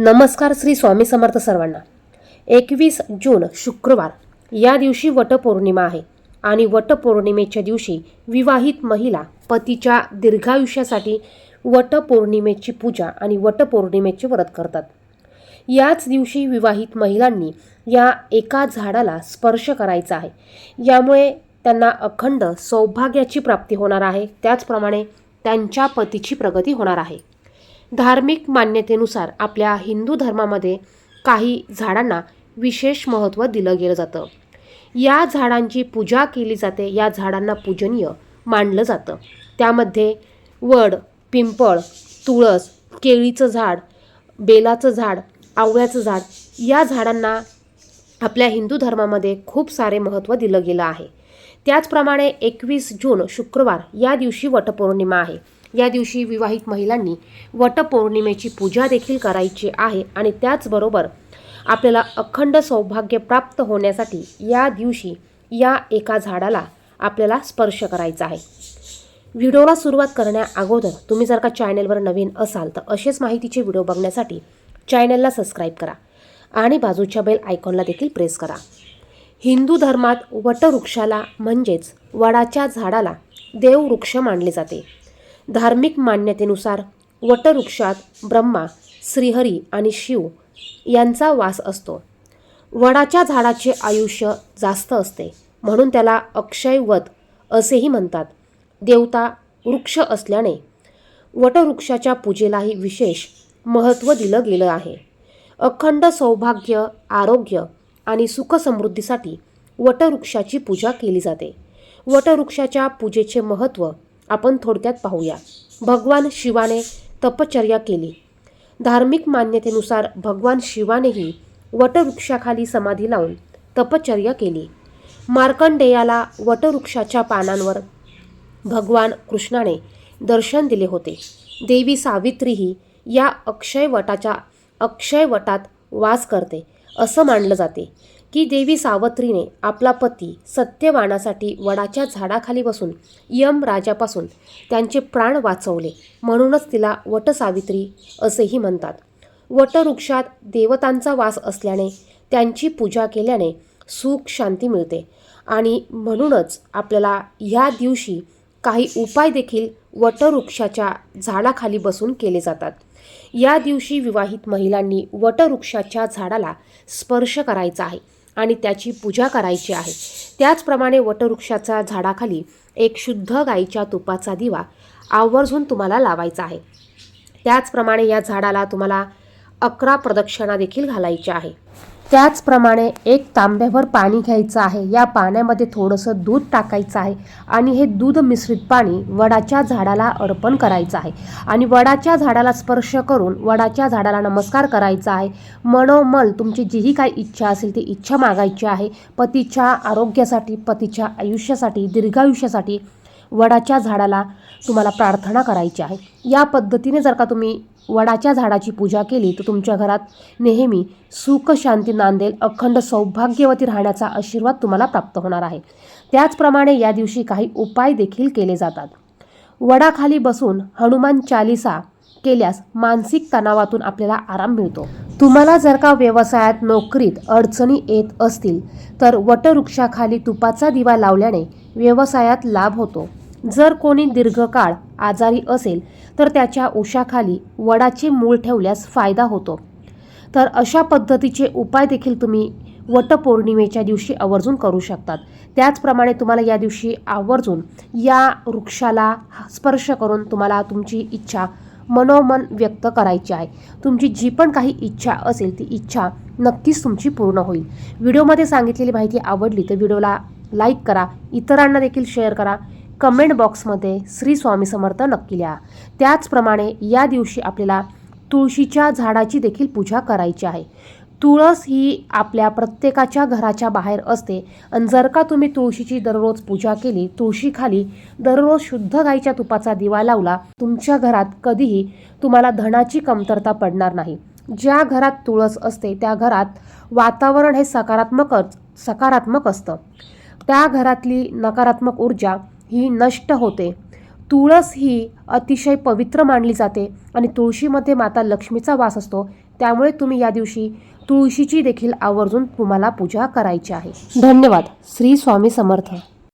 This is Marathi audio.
नमस्कार श्री स्वामी समर्थ सर्वांना. एकवीस जून शुक्रवार. या दिवशी वटपौर्णिमा आहे आणि वटपौर्णिमेच्या दिवशी विवाहित महिला पतीच्या दीर्घायुष्यासाठी वटपौर्णिमेची पूजा आणि वटपौर्णिमेचे व्रत करतात. याच दिवशी विवाहित महिलांनी या एका झाडाला स्पर्श करायचा आहे. यामुळे त्यांना अखंड सौभाग्याची प्राप्ती होणार आहे. त्याचप्रमाणे त्यांच्या पतीची प्रगती होणार आहे. धार्मिक मान्यतेनुसार आपल्या हिंदू धर्मामध्ये काही झाडांना विशेष महत्त्व दिलं गेलं जातं. या झाडांची पूजा केली जाते या झाडांना पूजनीय मानलं जातं. त्यामध्ये वड पिंपळ तुळस केळीचं झाड बेलाचं झाड आवळ्याचं झाड या झाडांना आपल्या हिंदू धर्मामध्ये खूप सारे महत्त्व दिलं गेलं आहे. त्याचप्रमाणे एकवीस जून शुक्रवार या दिवशी वटपौर्णिमा आहे. या दिवशी विवाहित महिलांनी वटपौर्णिमेची पूजा देखील करायची आहे आणि त्याचबरोबर आपल्याला अखंड सौभाग्य प्राप्त होण्यासाठी या दिवशी या एका झाडाला आपल्याला स्पर्श करायचा आहे. व्हिडिओला सुरुवात करण्या अगोदर तुम्ही जर का चॅनेलवर नवीन असाल तर असेच माहितीचे व्हिडिओ बघण्यासाठी चॅनेलला सबस्क्राईब करा आणि बाजूच्या बेल आयकॉनला देखील प्रेस करा. हिंदू धर्मात वटवृक्षाला म्हणजेच वडाच्या झाडाला देववृक्ष मानले जाते. धार्मिक मान्यतेनुसार वटवृक्षात ब्रह्मा श्रीहरी आणि शिव यांचा वास असतो. वडाच्या झाडाचे आयुष्य जास्त असते म्हणून त्याला अक्षयवत असेही म्हणतात. देवता वृक्ष असल्याने वटवृक्षाच्या पूजेलाही विशेष महत्त्व दिलं गेलं आहे. अखंड सौभाग्य आरोग्य आणि सुखसमृद्धीसाठी वटवृक्षाची पूजा केली जाते. वटवृक्षाच्या पूजेचे महत्त्व आपण थोडक्यात पाहूया. भगवान शिवाने तपचर्या केली. धार्मिक मान्यतेनुसार भगवान शिवानेही वटवृक्षाखाली समाधी लावून तपचर्या केली. मार्कंडेयाला वटवृक्षाच्या पानांवर भगवान कृष्णाने दर्शन दिले होते. देवी सावित्रीही या अक्षयवटाच्या अक्षयवटात वास करते असं मानलं जाते. की देवी सावत्रीने आपला पती सत्यवानासाठी वडाच्या झाडाखाली बसून यम राजापासून त्यांचे प्राण वाचवले. म्हणूनच तिला वटसावित्री असेही म्हणतात. वटवृक्षात देवतांचा वास असल्याने त्यांची पूजा केल्याने सुख शांती मिळते आणि म्हणूनच आपल्याला ह्या दिवशी काही उपाय देखील वटवृक्षाच्या झाडाखाली बसून केले जातात. या दिवशी विवाहित महिलांनी वटवृक्षाच्या झाडाला स्पर्श करायचा आहे. आणि त्याची पूजा करायची आहे. त्याचप्रमाणे वटवृक्षाच्या झाडाखाली एक शुद्ध गाईच्या तुपाचा दिवा आवर्जून तुम्हाला लावायचा आहे. त्याचप्रमाणे या झाडाला तुम्हाला अकरा प्रदक्षिणा देखील घालायच्या आहे. त्याचप्रमाणे एक तांब्याभर पाणी घ्यायचं आहे. या पाण्यामध्ये थोडंसं दूध टाकायचं आहे आणि हे दूध मिश्रित पाणी वडाच्या झाडाला अर्पण करायचं आहे. आणि वडाच्या झाडाला स्पर्श करून वडाच्या झाडाला नमस्कार करायचा आहे. मनोमल तुमची जीही काही इच्छा असेल ती इच्छा मागायची आहे. पतीच्या आरोग्यासाठी पतीच्या आयुष्यासाठी दीर्घायुष्यासाठी वडाच्या झाडाला तुम्हाला प्रार्थना करायची आहे. या पद्धतीने जर का तुम्ही वडाच्या झाडाची पूजा केली तर तुमच्या घरात नेहमी सुख शांती नांदेल अखंड सौभाग्यवती राहण्याचा आशीर्वाद तुम्हाला प्राप्त होणार आहे. त्याचप्रमाणे या दिवशी काही उपाय देखील केले जातात. वडाखाली बसून हनुमान चालिसा केल्यास मानसिक तणावातून आपल्याला आराम मिळतो. तुम्हाला जर का व्यवसायात नोकरीत अडचणी येत असतील तर वटवृक्षाखाली तुपाचा दिवा लावल्याने व्यवसायात लाभ होतो. जर कोणी दीर्घकाळ आजारी असेल तर त्याच्या उशाखाली वडाचे मूळ ठेवल्यास फायदा होतो. तर अशा पद्धतीचे उपाय देखील तुम्ही वटपौर्णिमेच्या दिवशी आवर्जून करू शकतात. त्याचप्रमाणे तुम्हाला या दिवशी आवर्जून या वृक्षाला स्पर्श करून तुम्हाला तुमची इच्छा मनोमन व्यक्त करायची आहे. तुमची जी पण काही इच्छा असेल ती इच्छा नक्कीच तुमची पूर्ण होईल. व्हिडिओमध्ये सांगितलेली माहिती आवडली तर व्हिडिओला लाईक करा इतरांना देखील शेअर करा. कमेंट बॉक्समध्ये श्री स्वामी समर्थ नक्की लिहा. त्याचप्रमाणे या दिवशी आपल्याला तुळशीच्या झाडाची देखील पूजा करायची आहे. तुळस ही आपल्या प्रत्येकाच्या घराच्या बाहेर असते. आणि जर का तुम्ही तुळशीची दररोज पूजा केली तुळशीखाली दररोज शुद्ध गाईच्या तुपाचा दिवा लावला तुमच्या घरात कधीही तुम्हाला धनाची कमतरता पडणार नाही. ज्या घरात तुळस असते त्या घरात वातावरण हे सकारात्मकच सकारात्मक असतं. त्या घरातली नकारात्मक ऊर्जा ही नष्ट होते. तुळस ही अतिशय पवित्र मानली जाते आणि तुळशीमध्ये माता लक्ष्मीचा वास असतो. त्यामुळे तुम्ही या दिवशी तुळशीची देखील आवर्जून तुम्हाला पूजा करायची आहे. धन्यवाद. श्री स्वामी समर्थ.